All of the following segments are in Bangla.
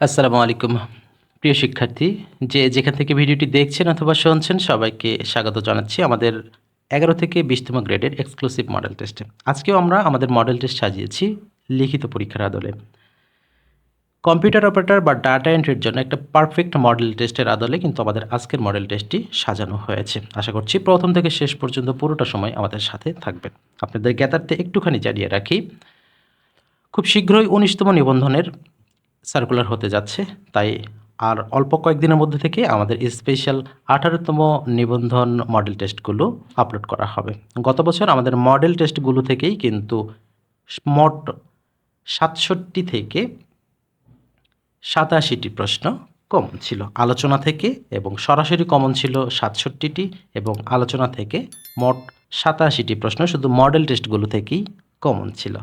আসসালামু আলাইকুম। প্রিয় শিক্ষার্থী, যে যেখান থেকে ভিডিওটি দেখছেন অথবা শুনছেন, সবাইকে স্বাগত জানাচ্ছি আমাদের এগারো থেকে বিশতম গ্রেডের এক্সক্লুসিভ মডেল টেস্টে। আজকেও আমরা আমাদের মডেল টেস্ট সাজিয়েছি লিখিত পরীক্ষার আদলে। কম্পিউটার অপারেটর বা ডাটা এন্ট্রির জন্য একটা পারফেক্ট মডেল টেস্টের আদলে কিন্তু আমাদের আজকের মডেল টেস্টটি সাজানো হয়েছে। আশা করছি প্রথম থেকে শেষ পর্যন্ত পুরোটা সময় আমাদের সাথে থাকবেন। আপনাদের জ্ঞাতার্থে একটুখানি জানিয়ে রাখি। খুব শীঘ্রই উনিশতম নিবন্ধনের সার্কুলার হতে যাচ্ছে। তাই আর অল্প কয়েকদিনের মধ্যে থেকে আমাদের স্পেশাল আঠারোতম নিবন্ধন মডেল টেস্টগুলো আপলোড করা হবে। গত বছর আমাদের মডেল টেস্টগুলো থেকেই কিন্তু মোট সাতষট্টি থেকে সাতাশিটি প্রশ্ন কমন ছিল। আলোচনা থেকে এবং সরাসরি কমন ছিল সাতষট্টিটি এবং আলোচনা থেকে মোট সাতাশিটি প্রশ্ন শুধু মডেল টেস্টগুলো থেকেই কমন ছিল।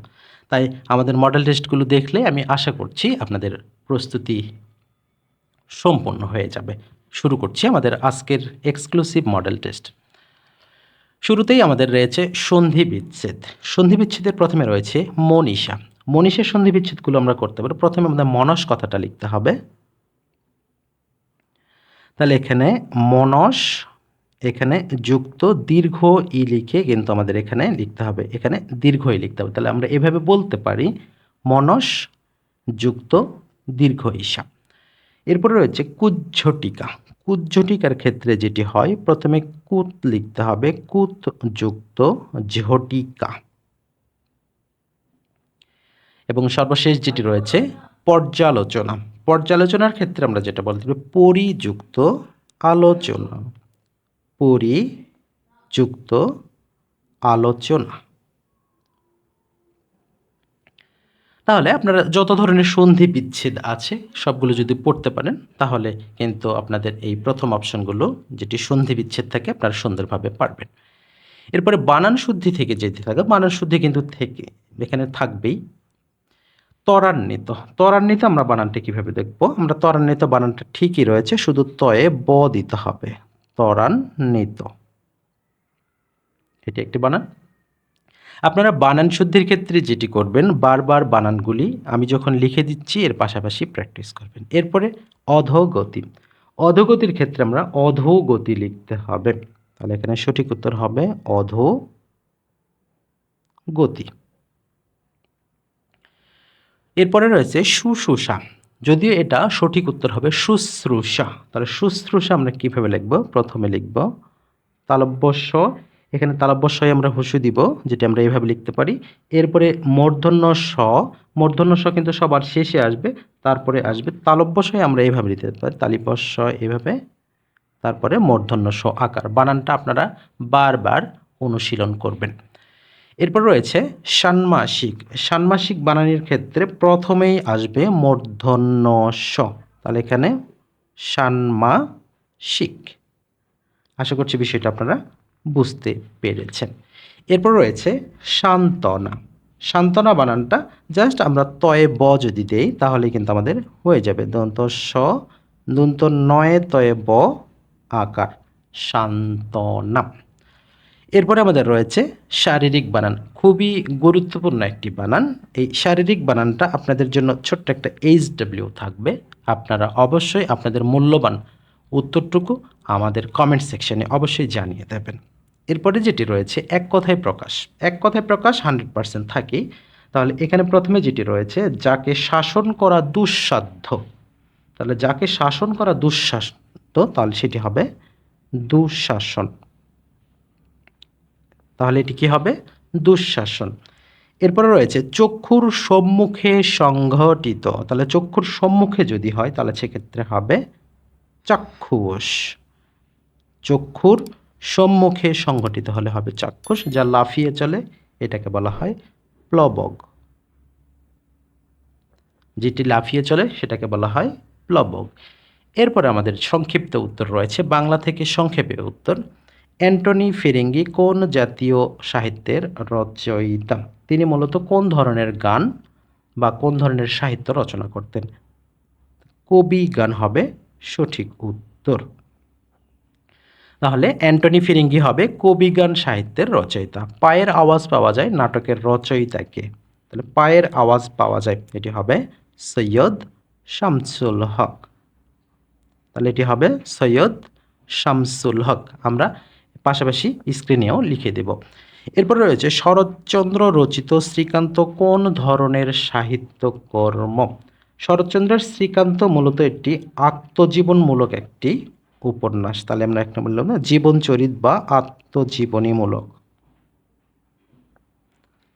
তাই আমাদের মডেল টেস্টগুলো দেখলে আমি আশা করছি আপনাদের প্রস্তুতি সম্পূর্ণ হয়ে যাবে। শুরু করছি আমাদের আজকের এক্সক্লুসিভ মডেল টেস্ট শুরুতেই আমাদের রয়েছে সন্ধি বিচ্ছেদ। সন্ধি বিচ্ছেদের প্রথমে রয়েছে মনীষা। মনীষের সন্ধি বিচ্ছেদগুলো আমরা করতে পারি। প্রথমে আমাদের মনস কথাটা লিখতে হবে। তাহলে এখানে মনস এখানে যুক্ত দীর্ঘ ই লিখে কিন্তু আমাদের এখানে লিখতে হবে। এখানে দীর্ঘ ই লিখতে হবে। তাহলে আমরা এভাবে বলতে পারি, মনস যুক্ত দীর্ঘ ঈশা। এরপরে রয়েছে কুজ্ঝটিকা। কুজ্ঝটিকার ক্ষেত্রে যেটি হয়, প্রথমে কুত লিখতে হবে, কুত যুক্ত ঝটিকা। এবং সর্বশেষ যেটি রয়েছে, পর্যালোচনা। পর্যালোচনার ক্ষেত্রে আমরা যেটা বলতে পারি, পরিযুক্ত আলোচনা। পরিযুক্ত আলোচনা। তাহলে আপনারা যত ধরনের সন্ধি বিচ্ছেদ আছে, সবগুলো যদি পড়তে পারেন, তাহলে কিন্তু আপনাদের এই প্রথম অপশনগুলো, যেটি সন্ধি বিচ্ছেদ থাকে, আপনারা সুন্দরভাবে পারবেন। এরপরে বানান শুদ্ধি থেকে যেতে থাকে। বানান শুদ্ধি কিন্তু থেকে, এখানে থাকবেই। ত্বরান্বিত। ত্বরান্বিত আমরা বানানটা কীভাবে দেখব? আমরা ত্বরান্বিত বানানটা ঠিকই রয়েছে, শুধু তয়ে ব দিতে হবে। ত্বরান্বিত। এটি একটি বানান। আপনারা বানান শুদ্ধির ক্ষেত্রে যেটি করবেন, বারবার বানানগুলি আমি যখন লিখে দিচ্ছি, এর পাশাপাশি প্র্যাকটিস করবেন। এরপরে অধোগতি। অধোগতির ক্ষেত্রে আমরা অধোগতি লিখতে হবে। তাহলে এখানে সঠিক উত্তর হবে অধো গতি এরপরে রয়েছে শুশ্রূষা। যদিও এটা সঠিক উত্তর হবে শুশ্রূষা। তাহলে শুশ্রূষা আমরা কীভাবে লিখব? প্রথমে লিখব তালব্যস্য। এখানে তালব্যস্বয় আমরা হুসু দিব, যেটি আমরা এইভাবে লিখতে পারি। এরপরে মূর্ধন্য স মূর্ধন্য স কিন্তু সবার শেষে আসবে, তারপরে আসবে তালব্যস্বয় আমরা এইভাবে লিখতে পারি। তালিপস্য এভাবে, তারপরে মূর্ধন্য স আকার। বানানটা আপনারা বারবার অনুশীলন করবেন। এরপর রয়েছে ষান্মাসিক। ষান্মাসিক বানানির ক্ষেত্রে প্রথমেই আসবে মূর্ধন্য স তাহলে এখানে ষান্মাসিক। আশা করছি বিষয়টা আপনারা বুঝতে পেরেছেন। এরপর রয়েছে সান্ত্বনা। সান্ত্বনা বানানটা জাস্ট আমরা তয়ে ব যদি দেই তাহলে কিন্তু আমাদের হয়ে যাবে। দন্ত স, দন্ত নয়ে তয়ে ব আকার। সান্ত্বনা। এরপরে আমাদের রয়েছে শারীরিক বানান। খুবই গুরুত্বপূর্ণ একটি বানান। এই শারীরিক বানানটা আপনাদের জন্য ছোট্ট একটা এইচ ডাব্লিউ থাকবে। আপনারা অবশ্যই আপনাদের মূল্যবান উত্তরটুকু আমাদের কমেন্ট সেকশনে অবশ্যই জানিয়ে দেবেন। এরপরে যেটি রয়েছে, এক কথায় প্রকাশ। এক কথায় প্রকাশ হান্ড্রেড পার্সেন্ট থাকেই। তাহলে এখানে প্রথমে যেটি রয়েছে, যাকে শাসন করা দুঃসাধ্য। তাহলে যাকে শাসন করা দুঃসাধ্য, তাহলে সেটি হবে দুঃশাসন। তাহলে এটি কী হবে? দুঃশাসন। এরপরে রয়েছে, চক্ষুর সম্মুখে সংঘটিত। তাহলে চক্ষুর সম্মুখে যদি হয়, তাহলে সেক্ষেত্রে হবে চাক্ষুষ। চক্ষুর সম্মুখে সংঘটিত হলে হবে চাক্ষুষ, যা লাফিয়ে চলে, এটাকে বলা হয় প্লবক যেটি লাফিয়ে চলে, সেটাকে বলা হয় প্লবক এরপরে আমাদের সংক্ষিপ্ত উত্তর রয়েছে, বাংলা থেকে সংক্ষেপে উত্তর। অ্যান্টনি ফিরিঙ্গি কোন জাতীয় সাহিত্যের রচয়িতা? তিনি মূলত কোন ধরনের গান বা কোন ধরনের সাহিত্য রচনা করতেন? কবি গান হবে সঠিক উত্তর। তাহলে অ্যান্টনি ফিরিঙ্গি হবে কবিগান সাহিত্যের রচয়িতা। পায়ের আওয়াজ পাওয়া যায় নাটকের রচয়িতাকে তাহলে পায়ের আওয়াজ পাওয়া যায়। এটি হবে সৈয়দ শামসুল হক। তাহলে এটি হবে সৈয়দ শামসুল হক। আমরা পাশাপাশি স্ক্রিনেও লিখে দেব। এরপর রয়েছে শরৎচন্দ্র রচিত শ্রীকান্ত কোন ধরনের সাহিত্যকর্ম? শরৎচন্দ্রের শ্রীকান্ত মূলত একটি আত্মজীবনমূলক একটি উপন্যাস। তাহলে আমরা একটা বললাম না, জীবনচরিত বা আত্মজীবনীমূলক।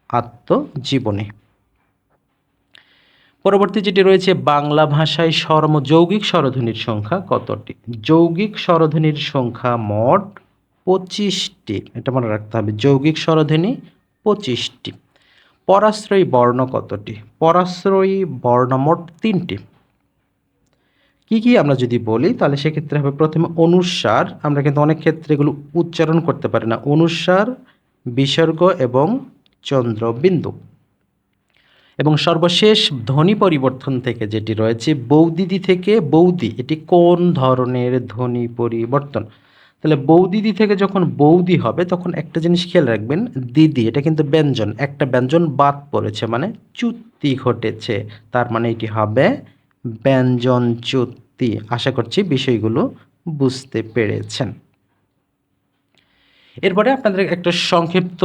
আত্মজীবনী। পরবর্তী যেটি রয়েছে, বাংলা ভাষায় স্বরম যৌগিক স্বরধ্বনির সংখ্যা কতটি? যৌগিক স্বরধ্বনির সংখ্যা মোট পঁচিশটি, এটা মনে রাখতে হবে, যৌগিক স্বরধ্বনি পঁচিশটি। পরাশ্রয়ী বর্ণ কতটি? পরাশ্রয়ী বর্ণ মোট তিনটি। কি কি আমরা যদি বলি, তাহলে সেক্ষেত্রে হবে প্রথমে অনুসার, আমরা কিন্তু অনেক ক্ষেত্রে এগুলো উচ্চারণ করতে পারি না। অনুসার, বিসর্গ এবং চন্দ্রবিন্দু। এবং সর্বশেষ ধ্বনি পরিবর্তন থেকে যেটি রয়েছে, বৌদিদি থেকে বৌদি, এটি কোন ধরনের ধ্বনি পরিবর্তন? তাহলে বৌদিদি থেকে যখন বৌদি হবে, তখন একটা জিনিস খেয়াল রাখবেন, দিদি, এটা কিন্তু ব্যঞ্জন, একটা ব্যঞ্জন বাদ পড়েছে মানে চুক্তি ঘটেছে, তার মানে এটি হবে ব্যঞ্জন চুক্তি আশা করছি বিষয়গুলো বুঝতে পেরেছেন। এরপরে আপনাদের একটা সংক্ষিপ্ত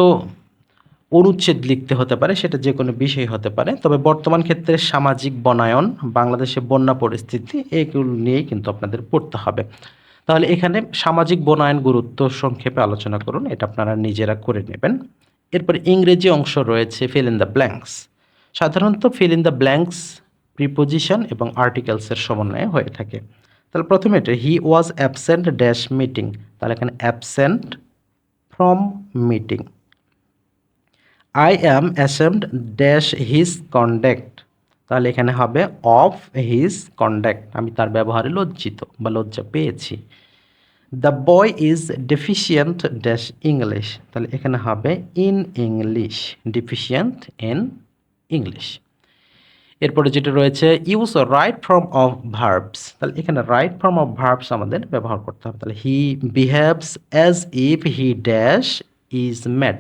অনুচ্ছেদ লিখতে হতে পারে, সেটা যে কোনো বিষয় হতে পারে। তবে বর্তমান ক্ষেত্রে সামাজিক বনায়ন, বাংলাদেশে বন্যা পরিস্থিতি, এগুলো নিয়েই কিন্তু আপনাদের পড়তে হবে। তাহলে এখানে সামাজিক বনায়ন গুরুত্ব সংক্ষেপে আলোচনা করুন, এটা আপনারা নিজেরা করে নেবেন। এরপর ইংরেজি অংশ রয়েছে ফিল ইন দ্য ব্ল্যাঙ্কস সাধারণত fill in the blanks prepositions এবং আর্টিকেলসের সমন্বয়ে হয়ে থাকে। তাহলে প্রথমে এটা he was absent dash meeting তাহলে এখানে absent from meeting I am ashamed dash his conduct তাহলে এখানে হবে অফ হিজ কন্ডাক্ট আমি তার ব্যবহারে লজ্জিত বা লজ্জা পেয়েছি। The boy is deficient dash English তাহলে এখানে হবে in English deficient in English এরপরে যেটা রয়েছে use right form of verbs তাহলে এখানে রাইট ফর্ম অফ ভার্বস আমাদের ব্যবহার করতে হবে। তাহলে he behaves as if he dash is mad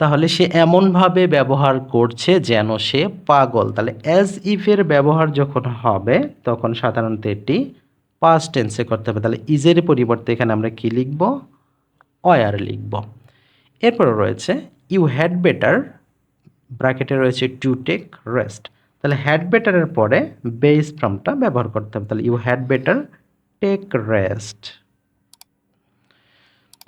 তাহলে সে এমনভাবে ব্যবহার করছে যেন সে পাগল। তাহলে অ্যাজ ইফের ব্যবহার যখন হবে, তখন সাধারণত এটি পাস্ট টেন্সে করতে হবে। তাহলে ইজের পরিবর্তে এখানে আমরা কি লিখব? অয়ার লিখব। এরপরে রয়েছে ইউ হ্যাড বেটার ব্র্যাকেটে রয়েছে টু টেক রেস্ট তাহলে হ্যাড বেটারের পরে বেস ফ্রমটা ব্যবহার করতে হবে। তাহলে you had better take rest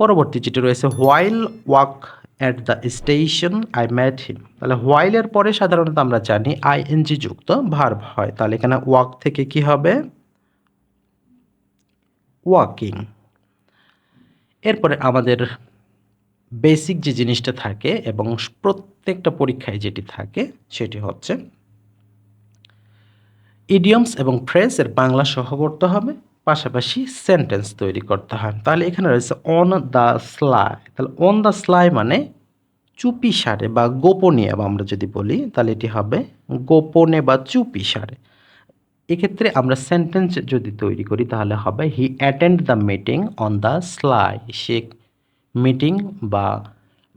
পরবর্তী যেটি রয়েছে while walk at the station I met him তাহলে হোয়াইলের পরে সাধারণত আমরা জানি আইএনজি যুক্ত ভার্ব হয়। তাহলে এখানে ওয়াক থেকে কি হবে? ওয়াকিং এরপরে আমাদের বেসিক যে জিনিসটা থাকে এবং প্রত্যেকটা পরীক্ষায় যেটি থাকে, সেটি হচ্ছে ইডিয়মস এবং ফ্রেজের বাংলা সহ করতে হবে। পাশাপাশি সেন্টেন্স তৈরি করতে হয়। তাহলে এখানে রয়েছে অন দ্য স্লাই তাহলে অন দ্য স্লাই মানে চুপি সারে বা গোপনে আমরা যদি বলি, তাহলে এটি হবে গোপনে বা চুপি সারে। এক্ষেত্রে আমরা সেন্টেন্স যদি তৈরি করি, তাহলে হবে he attend the meeting on the sly say meeting বা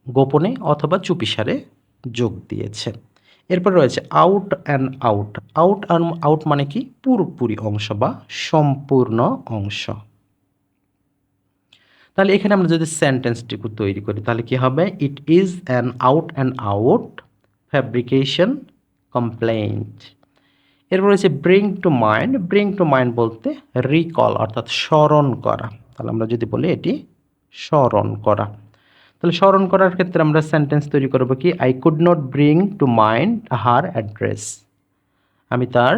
গোপনে অথবা চুপিসারে যোগ দিয়েছে। এরপর রয়েছে out and out out and out মানে কি? পুরোপুরি অংশ বা সম্পূর্ণ অংশ। তাহলে এখানে আমরা যদি সেন্টেন্সটিকে তৈরি করি, তাহলে কি হবে? It is an out and out fabrication complaint এরপর রয়েছে bring to mind bring to mind বলতে রিকল অর্থাৎ স্মরণ করা। তাহলে আমরা যদি বলি এটি স্মরণ করা। তাহলে স্মরণ করার ক্ষেত্রে আমরা সেন্টেন্স তৈরি করব কি? I could not bring to mind her address আমি তার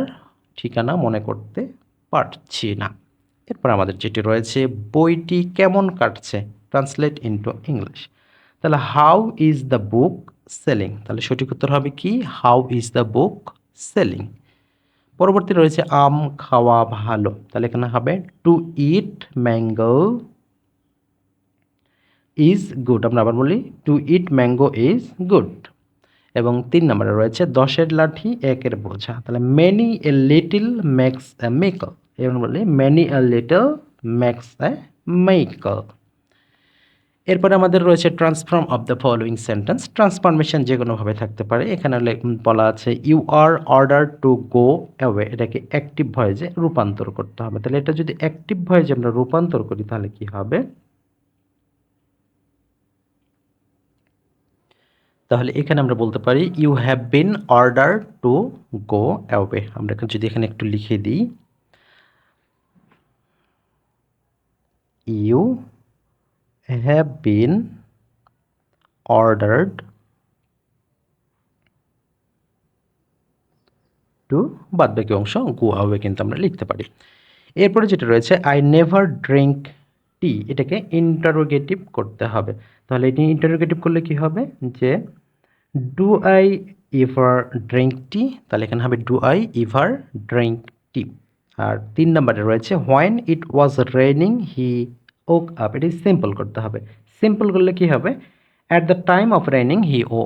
ঠিকানা মনে করতে পারছি না। এরপর আমাদের যেটি রয়েছে, বইটি কেমন কাটছে? ট্রান্সলেট ইনটু ইংলিশ তাহলে how is the book selling তাহলে সঠিক উত্তর হবে কি? How is the book selling পরবর্তী রয়েছে, আম খাওয়া ভালো। তাহলে এখানে হবে to eat mango is good আমরা আবার বলি to eat mango is good এবং তিন নম্বরে রয়েছে, দশের লাঠি একের বোঝা। তাহলে many a little makes a mickle এবং বলি many a little makes a mickle এরপরে আমাদের রয়েছে transform of the following sentence transformation যে কোনোভাবে থাকতে পারে। এখানে বলা আছে you are order to go away এটাকে অ্যাক্টিভ ভয়েজে রূপান্তর করতে হবে। তাহলে এটা যদি অ্যাক্টিভ ভয়েজে আমরা রূপান্তর করি, তাহলে কি হবে? তাহলে এখানে আমরা বলতে পারি you have been order to go away আমরা যদি এখানে একটু লিখে দিই you have been ordered to বাদ বাকি অংশ গো অ্যাওয়ে কিন্তু আমরা লিখতে পারি। এরপরে যেটা রয়েছে আই নেভার ড্রিঙ্ক টি, এটাকে ইন্টারোগেটিভ করতে হবে। তাহলে এটি ইন্টারোগেটিভ করলে কি হবে? যে do I ever drink tea তাহলে এখানে হবে do I ever drink tea আর তিন নম্বরে রয়েছে when it was raining he woke up এটি সিম্পল করতে হবে। সিম্পল করলে কি হবে? At the time of raining he O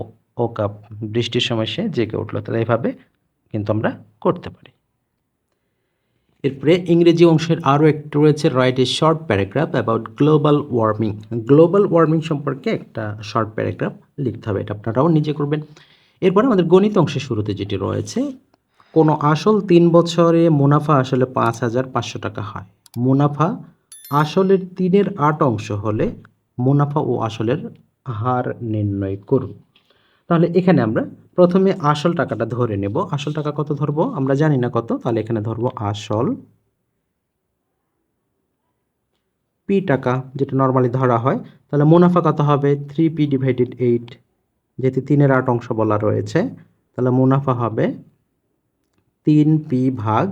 woke up বৃষ্টির সময় সে জেগে উঠল। তাহলে এইভাবে কিন্তু আমরা করতে পারি। এরপরে ইংরেজি অংশের আরও একটু রয়েছে write a short paragraph about global warming global warming সম্পর্কে একটা শর্ট প্যারাগ্রাফ লিখতে হবে, এটা আপনারাও নিজে করবেন। এরপরে আমাদের গণিত অংশের শুরুতে যেটি রয়েছে, কোনো আসল তিন বছরে মুনাফা আসলে পাঁচ হাজার পাঁচশো টাকা হয়। মুনাফা আসলের তিনের আট অংশ হলে মুনাফা ও আসলের হার নির্ণয় করুন। তাহলে এখানে আমরা প্রথমে আসল টাকাটা ধরে নেব। আসল টাকা কত ধরবো? আমরা জানি না কত, তাহলে এখানে ধরবো আসল পি টাকা, যেটা নর্মালি ধরা হয়। তাহলে মুনাফা কত হবে? থ্রি পি ডিভাইডেড এইট যেহেতু তিনের আট অংশ বলা রয়েছে, তাহলে মুনাফা হবে তিন পি ভাগ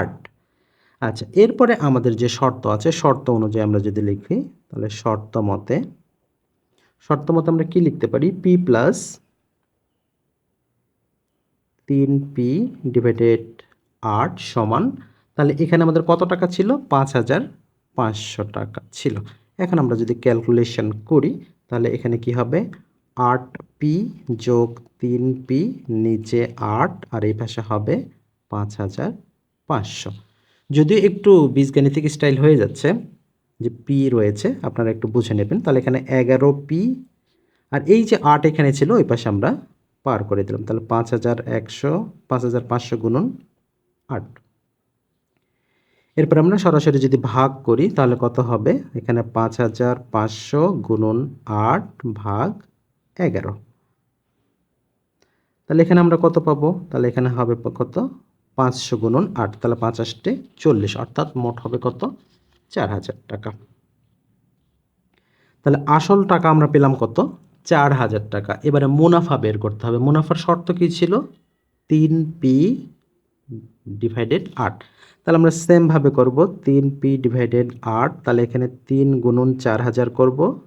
আট। আচ্ছা এরপরে আমাদের যে শর্ত আছে, শর্ত অনুযায়ী আমরা যদি লিখি, তাহলে শর্ত মতে শর্ত মতে আমরা কি লিখতে পারি? পি প্লাস তিন পি ডিভাইডেড আট সমান, তাহলে এখানে আমাদের কত টাকা ছিল? পাঁচ হাজার পাঁচশো টাকা ছিল। এখন আমরা যদি ক্যালকুলেশন করি, তাহলে এখানে কি হবে? আট পি যোগ তিন পি নিচে আট, আর এই পাশে হবে পাঁচ হাজার পাঁচশো। যদিও একটু বীজগাণিতিক স্টাইল হয়ে যাচ্ছে, যে পি রয়েছে, আপনারা একটু বুঝে নেবেন। তাহলে এখানে এগারো পি, আর এই যে আট এখানে ছিল, ওই পাশে আমরা পার করে দিলাম। তাহলে পাঁচ হাজার একশো, পাঁচ হাজার পাঁচশো গুণন আট। এরপর আমরা সরাসরি যদি ভাগ করি, তাহলে কত হবে? এখানে পাঁচ হাজার পাঁচশো গুণন আট ভাগ এগারো। তাহলে এখানে আমরা কত পাবো? তাহলে এখানে হবে কত? পাঁচশো গুণন আট। তাহলে পাঁচ আষ্টে চল্লিশ। অর্থাৎ মোট হবে কত? চার হাজার টাকা। তাহলে আসল টাকা আমরা পেলাম কত? চার হাজার টাকা। এবারে মুনাফা বের করতে হবে। মুনাফার শর্ত কী ছিল? তিন পি ডিভাইডেড আট। তাহলে আমরা সেমভাবে করব, তিন পি ডিভাইডেড আট, তাহলে এখানে তিন গুণন চার হাজার করব।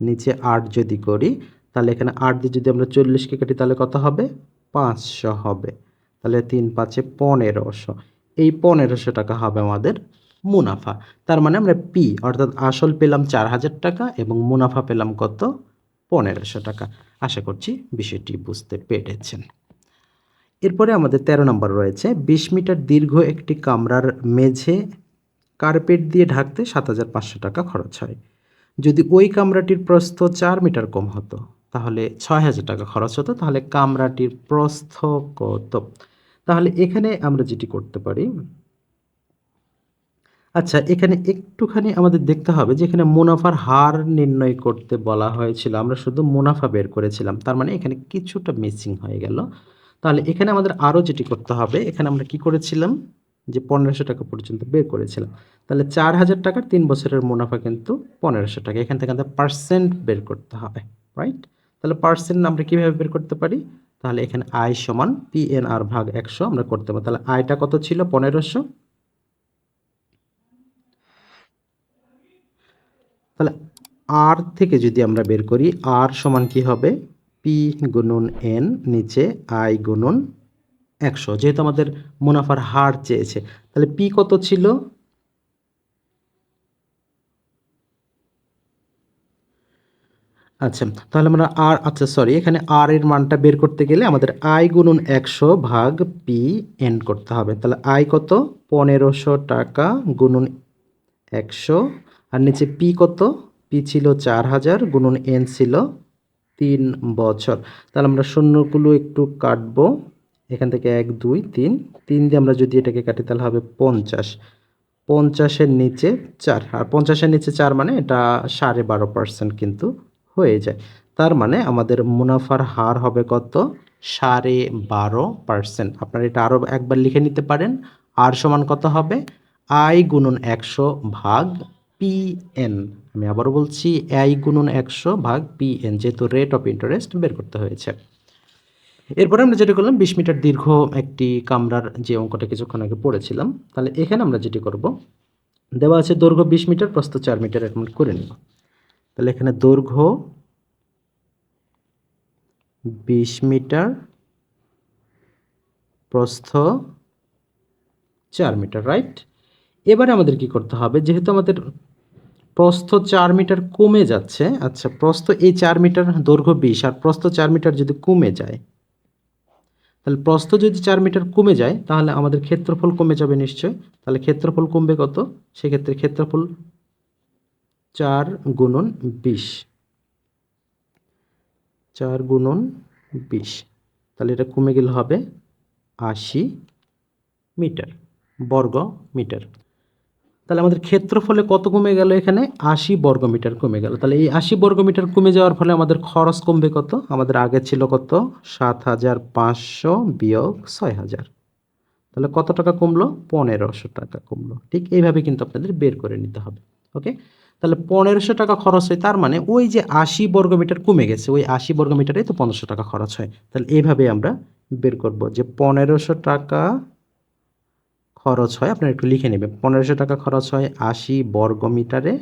নিচে আট যদি করি, তাহলে এখানে আট দিয়ে যদি আমরা চল্লিশকে কাটি, তাহলে কত হবে? পাঁচশো হবে। তাহলে তিন পাঁচে পনেরোশো। এই পনেরোশো টাকা হবে আমাদের মুনাফা। তার মানে আমরা পি, অর্থাৎ আসল পেলাম চার হাজার টাকা এবং মুনাফা পেলাম কত? পনেরোশো টাকা। আশা করছি বিষয়টি বুঝতে পেরেছেন। এরপরে আমাদের তেরো নম্বর রয়েছে, বিশ মিটার দীর্ঘ একটি কামরার মেঝে কার্পেট দিয়ে ঢাকতে সাত হাজার পাঁচশো টাকা খরচ হয়। যদি ওই কামরাটির প্রস্থ চার মিটার কম হতো, তাহলে ছয় হাজার টাকা খরচ হতো, তাহলে কামরাটির প্রস্থ কত? তাহলে এখানে আমরা যেটি করতে পারি আচ্ছা এখানে একটুখানি আমাদের দেখতে হবে যে এখানে মুনাফার হার নির্ণয় করতে বলা হয়েছিল। আমরা শুধু মুনাফা বের করেছিলাম, তার মানে এখানে কিছুটা মিসিং হয়ে গেল। তাহলে এখানে আমাদের আরও যেটি করতে হবে, এখানে আমরা কি করেছিলাম? যে পনেরোশো টাকা পর্যন্ত বের করেছিলাম। তাহলে চার হাজার টাকার তিন বছরের মুনাফা কিন্তু পনেরোশো টাকা। এখান থেকে আমাদের পার্সেন্ট বের করতে হবে রাইট তাহলে পার্সেন্ট আমরা কীভাবে বের করতে পারি? তাহলে এখানে আয় সমান পিএনআর ভাগ একশো আমরা করতে পারি তাহলে আয়টা কত ছিল? পনেরোশো। তাহলে আর থেকে যদি আমরা বের করি আর সমান কি হবে? পি গুণন এন নিচে আই গুণন একশো। যেহেতু আমাদের মুনাফার হার চেয়েছে, তাহলে পি কত ছিল? আচ্ছা তাহলে আমরা আর আচ্ছা সরি এখানে আর এর মানটা বের করতে গেলে আমাদের আই গুণন একশো ভাগ পি এন করতে হবে। তাহলে আই কত? পনেরোশো টাকা গুণন একশো আর নিচে পি কত? পি ছিল চার হাজার গুণন এন ছিল তিন বছর। তাহলে আমরা শূন্যগুলো একটু কাটবো। এখান থেকে এক, দুই, তিন। তিন দিয়ে আমরা যদি এটাকে কাটি, তাহলে হবে পঞ্চাশ। পঞ্চাশের নিচে চার। আর পঞ্চাশের নিচে চার মানে এটা সাড়ে বারো পার্সেন্ট কিন্তু হয়ে যায়। তার মানে আমাদের মুনাফার হার হবে কত? সাড়ে বারো পার্সেন্ট। আপনারা এটা আরও একবার লিখে নিতে পারেন। আর সমান কত হবে? আই গুণন একশো ভাগ পি এন আমি আবারও বলছি আই গুণন একশো ভাগ পি এন যেহেতু রেট অফ ইন্টারেস্ট বের করতে হয়েছে। এরপরে আমরা যেটা করলাম, বিশ মিটার দীর্ঘ একটি কামরার যে অঙ্কটা কিছুক্ষণ আগে পড়েছিলাম, তাহলে এখানে আমরা যেটি করব, দেওয়া আছে দৈর্ঘ্য বিশ মিটার, প্রস্থ চার মিটার এখন করে নিব। তাহলে এখানে দৈর্ঘ্য বিশ মিটার, প্রস্থ চার মিটার রাইট এবারে আমাদের কি করতে হবে, যেহেতু আমাদের প্রস্থ চার মিটার কমে যাচ্ছে। আচ্ছা প্রস্থ এই চার মিটার দৈর্ঘ্য বিশ, আর প্রস্থ চার মিটার যদি কমে যায়, তাহলে প্রস্থ যদি চার মিটার কমে যায়, তাহলে আমাদের ক্ষেত্রফল কমে যাবে নিশ্চয়। তাহলে ক্ষেত্রফল কমবে কত? সেক্ষেত্রে ক্ষেত্রফল চার গুণন বিশ। চার গুণন বিশ। তাহলে এটা কমে গেলে হবে আশি মিটার, বর্গ মিটার। তাহলে আমাদের ক্ষেত্রফলে কত কমে গেল এখানে? আশি বর্গ মিটার কমে গেল। তাহলে এই আশি বর্গ মিটার কমে যাওয়ার ফলে আমাদের খরচ কমবে কত? আমাদের আগে ছিল কত? সাত হাজার পাঁচশো বিয়োগ ছয় হাজার। তাহলে কত টাকা কমলো? পনেরোশো টাকা কমলো। ঠিক এইভাবে কিন্তু আপনাদের বের করে নিতে হবে। ওকে? তাহলে পনেরোশো টাকা খরচ হয়, তার মানে ওই যে আশি বর্গ মিটার কমে গেছে, ওই আশি বর্গ মিটারে তো পনেরোশো টাকা খরচ হয়। তাহলে এইভাবে আমরা বের করব যে পনেরোশো টাকা খরচ হয়, আপনারা একটু লিখে নেবেন। পনেরোশো টাকা খরচ হয় আশি বর্গ মিটারে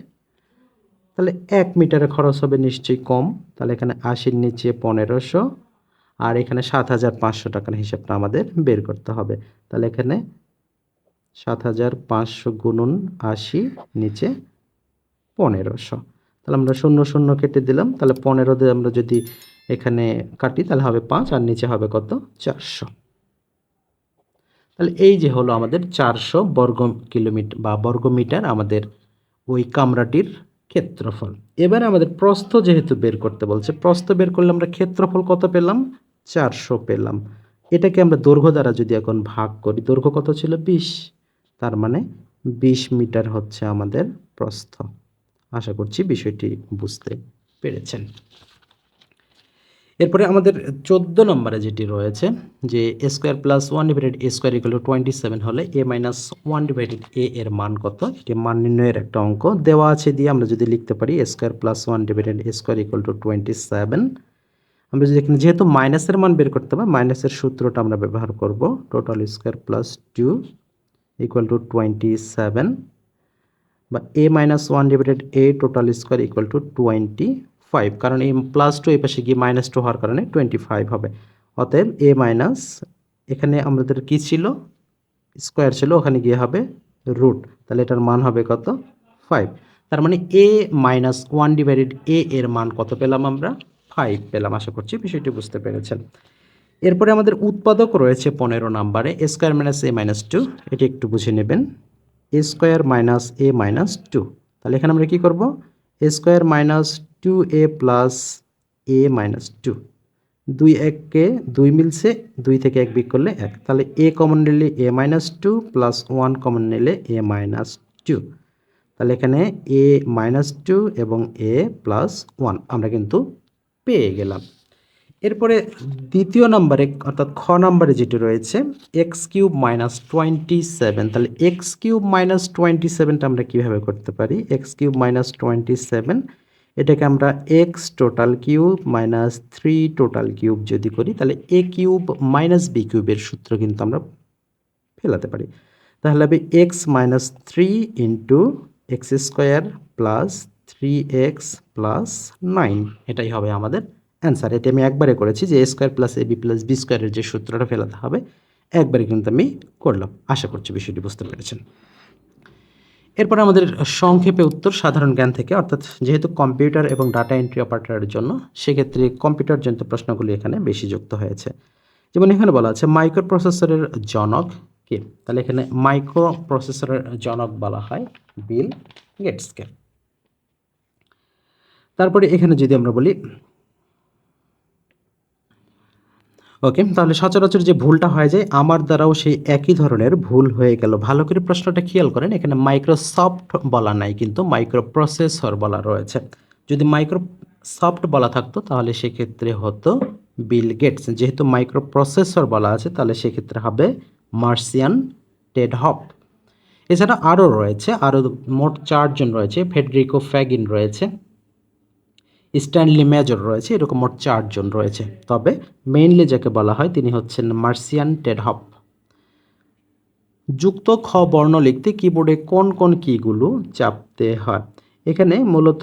তাহলে এক মিটারে খরচ হবে নিশ্চয়ই কম। তাহলে এখানে আশির নিচে পনেরোশো আর এখানে সাত হাজার পাঁচশো টাকার হিসাবটা আমাদের বের করতে হবে। তাহলে এখানে সাত হাজার পাঁচশো গুণন আশি নিচে পনেরোশো। তাহলে আমরা শূন্য শূন্য কেটে দিলাম। তাহলে পনেরো দিয়ে আমরা যদি এখানে কাটি, তাহলে হবে পাঁচ আর নিচে হবে কত? চারশো। তাহলে এই যে হলো আমাদের চারশো বর্গ কিলোমিটার বা বর্গমিটার আমাদের ওই কামরাটির ক্ষেত্রফল। এবারে আমাদের প্রস্থ যেহেতু বের করতে বলছে, প্রস্থ বের করলে আমরা ক্ষেত্রফল কত পেলাম? চারশো পেলাম। এটাকে আমরা দৈর্ঘ্য দ্বারা যদি এখন ভাগ করি, দৈর্ঘ্য কত ছিল? বিশ। তার মানে বিশ মিটার হচ্ছে আমাদের প্রস্থ। আশা করছি বিষয়টি বুঝতে পেরেছেন। এরপরে আমাদের চোদ্দ নম্বরে যেটি রয়েছে, যে a square plus one divided a square equal to twenty seven হলে a minus one divided a এর মান কত? এটি মান নির্ণয়ের একটা অঙ্ক দেওয়া আছে দিয়ে আমরা যদি লিখতে পারি a square plus one divided a square equal to twenty seven আমরা যদি এখানে যেহেতু মাইনাসের মান বের করতে হবে মাইনাসের সূত্রটা আমরা ব্যবহার করব total square plus two equal to twenty seven বা a minus one divided a total square equal to twenty five কারণ এই প্লাস টু এই পাশে গিয়ে মাইনাস টু হওয়ার কারণে টোয়েন্টি ফাইভ হবে। অতএব এ মাইনাস এখানে আমাদের কি ছিল? স্কোয়ার ছিল, ওখানে গিয়ে হবে রুট তাহলে এটার মান হবে কত? ফাইভ তার মানে a minus one divided a এর মান কত পেলাম আমরা? ফাইভ পেলাম, আশা করছি বিষয়টি বুঝতে পেরেছেন। এরপরে আমাদের উৎপাদক রয়েছে পনেরো নাম্বারে a square minus a minus two এটি একটু বুঝে নেবেন। A square minus a minus two তাহলে এখানে আমরা কী করব? A square minus two a plus a minus two দুই এককে দুই মিলছে, দুই থেকে এক বিক করলে এক। তাহলে এ কমন নিলে a minus two plus one common নিলে এ মাইনাস টু তাহলে এখানে এ মাইনাস টু এবং এ প্লাস ওয়ান আমরা কিন্তু পেয়ে গেলাম। এরপরে দ্বিতীয় নম্বরে, অর্থাৎ খ নম্বরে যেটি রয়েছে x cube minus twenty seven তাহলে এক্স কিউব মাইনাস টোয়েন্টি সেভেনটা আমরা কীভাবে করতে পারি? X cube minus twenty seven এটাকে আমরা x total cube minus three total cube যদি করি, তাহলে এ কিউব মাইনাস বি কিউবের সূত্র কিন্তু আমরা ফেলাতে পারি। তাহলে হবে x minus three into x square plus three x plus nine এটাই হবে আমাদের অ্যান্সার এটি আমি একবারে করেছি যে a square plus a b plus b স্কোয়ারের যে সূত্রটা ফেলাতে হবে, একবারে কিন্তু আমি করলাম। আশা করছি বিষয়টি বুঝতে পেরেছেন। এরপর আমাদের সংক্ষেপে উত্তর সাধারণ জ্ঞান থেকে, অর্থাৎ যেহেতু কম্পিউটার এবং ডাটা এন্ট্রি অপারেটরের জন্য, সেক্ষেত্রে কম্পিউটার কম্পিউটারজনিত প্রশ্নগুলি এখানে বেশি যুক্ত হয়েছে। যেমন এখানে বলা আছে মাইক্রো প্রসেসরের জনক কে? তাহলে এখানে মাইক্রো প্রসেসরের জনক বলা হয় বিল গেটসকে। তারপরে এখানে যদি আমরা বলি ওকে তাহলে সচরাচর যে ভুলটা হয়ে যায় আমার দ্বারাও সেই একই ধরনের ভুল হয়ে গেল। ভালো করে প্রশ্নটা খেয়াল করেন, এখানে মাইক্রোসফট বলা নাই, কিন্তু মাইক্রো প্রসেসর বলা রয়েছে। যদি মাইক্রোসফট বলা থাকতো, তাহলে সেক্ষেত্রে হতো বিল গেটস যেহেতু মাইক্রো প্রসেসর বলা আছে, তাহলে সেক্ষেত্রে হবে মার্সিয়ান টেড হপ এছাড়া আরও রয়েছে, আরও মোট চারজন রয়েছে ফেডরিকো ফ্যাগিন রয়েছে। স্ট্যানলি মেজর রয়েছে, এরকম মোট চারজন রয়েছে। তবে মেইনলি যাকে বলা হয় তিনি হচ্ছেন মার্সিয়ান টেডহপ যুক্ত খ বর্ণ লিখতে কিবোর্ডে কোন কোন কীগুলো চাপতে হয়? এখানে মূলত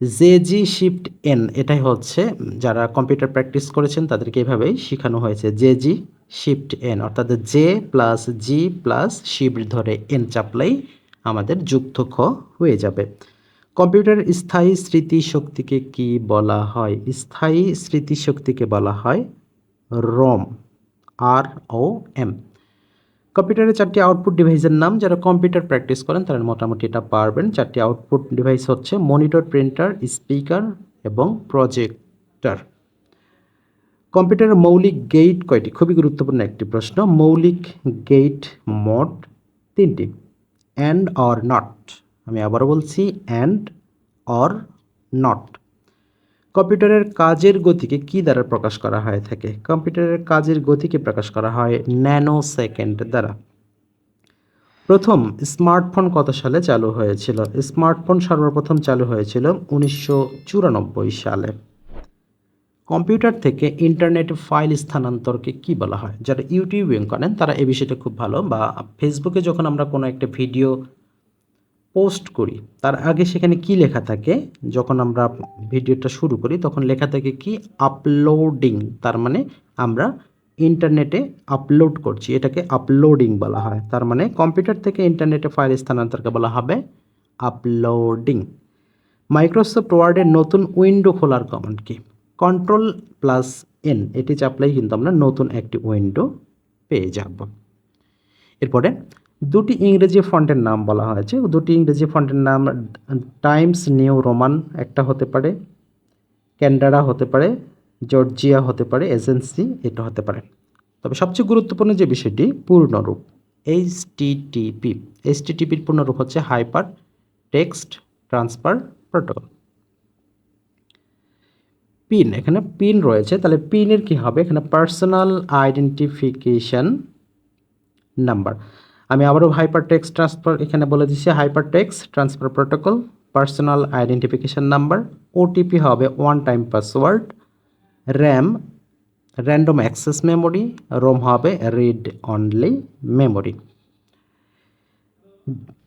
জে জি শিফট এন এটাই হচ্ছে যারা কম্পিউটার প্র্যাকটিস করেছেন তাদেরকে এভাবেই শেখানো হয়েছে। জে জি শিফট এন অর্থাৎ J plus G plus shift ধরে এন চাপলেই আমাদের যুক্ত খ হয়ে যাবে। কম্পিউটার স্থায়ী স্মৃতিশক্তিকে কি বলা হয়? স্থায়ী স্মৃতিশক্তিকে বলা হয় রম আর ও এম কম্পিউটারের চারটি আউটপুট ডিভাইসের নাম, যারা কম্পিউটার প্র্যাকটিস করেন, তারা মোটামুটি এটা পারবেন। চারটি আউটপুট ডিভাইস হচ্ছে মনিটর, প্রিন্টার, স্পিকার এবং প্রজেক্টর। কম্পিউটারের মৌলিক গেট কয়টি? খুবই গুরুত্বপূর্ণ একটি প্রশ্ন। মৌলিক গেট মোড তিনটি। And or not? আমি আবারও বলছি অ্যান্ড অর নট কম্পিউটারের কাজের গতিকে কি দ্বারা প্রকাশ করা হয়ে থাকে? কম্পিউটারের কাজের গতিকে প্রকাশ করা হয় ন্যানো সেকেন্ড দ্বারা। প্রথম স্মার্টফোন কত সালে চালু হয়েছিল? স্মার্টফোন সর্বপ্রথম চালু হয়েছিল উনিশশো চুরানব্বই সালে। কম্পিউটার থেকে ইন্টারনেট ফাইল স্থানান্তরকে কি বলা হয়? যারা ইউটিউবিং করেন, তারা এই বিষয়টা খুব ভালো, বা ফেসবুকে যখন আমরা কোনো একটা ভিডিও পোস্ট করি। তার আগে সেখানে কি লেখা থাকে? যখন আমরা ভিডিওটা শুরু করি, তখন লেখা থাকে কি? আপলোডিং তার মানে আমরা ইন্টারনেটে আপলোড করছি। এটাকে আপলোডিং বলা হয়। তার মানে কম্পিউটার থেকে ইন্টারনেটে ফাইল স্থানান্তরকে বলা হবে আপলোডিং মাইক্রোসফট ওয়ার্ডের নতুন উইন্ডো খোলার কমান্ড কি? কন্ট্রোল প্লাস এন এটি চাপলেই কিন্তু আমরা নতুন একটি উইন্ডো পেয়ে যাব। এরপরে দুটি ইংরেজি ফন্টের নাম বলা হয়েছে। দুটি ইংরেজি ফন্টের নাম টাইমস নিউ রোমান একটা হতে পারে, ক্যান্ডারা হতে পারে, জর্জিয়া হতে পারে, এজেন্সি এটা হতে পারে। তবে সবচেয়ে গুরুত্বপূর্ণ যে বিষয়টি, পূর্ণরূপ এইচ টিটিপি এইচ টিটিপির পূর্ণরূপ হচ্ছে hyper text transfer protocol. PIN, এখানে পিন রয়েছে, তাহলে পিনের কি হবে? এখানে পার্সোনাল আইডেন্টিফিকেশন নাম্বার। আমি আবারও হাইপার টেক্সট ট্রান্সফার এখানে বলে দিচ্ছি hyper text transfer protocol personal identification number OTP হবে one time password RAM random access memory ROM হবে রিড অনলি মেমোরি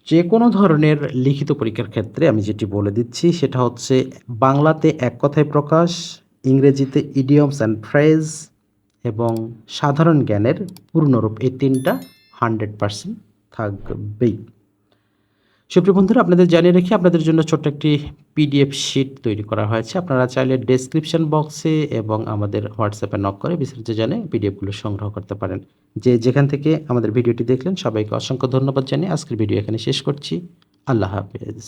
যে কোনো ধরনের লিখিত পরীক্ষার ক্ষেত্রে আমি যেটি বলে দিচ্ছি, সেটা হচ্ছে বাংলাতে এক কথায় প্রকাশ, ইংরেজিতে ইডিয়মস অ্যান্ড ফ্রেজ এবং সাধারণ জ্ঞানের পূর্ণরূপ এই তিনটা হান্ড্রেড পারসেন্ট থাকবেই। সুপ্রিয় বন্ধুরা, আপনাদের জানিয়ে রেখে, আপনাদের জন্য ছোট্ট একটি পিডিএফ শিট তৈরি করা হয়েছে। আপনারা চাইলে ডেসক্রিপশন বক্সে এবং আমাদের হোয়াটসঅ্যাপে নক করে বিস্তারিত জানে পিডিএফগুলো সংগ্রহ করতে পারেন। যে যেখান থেকে আমাদের ভিডিওটি দেখলেন, সবাইকে অসংখ্য ধন্যবাদ জানিয়ে আজকের ভিডিও এখানে শেষ করছি। আল্লাহ হাফেজ।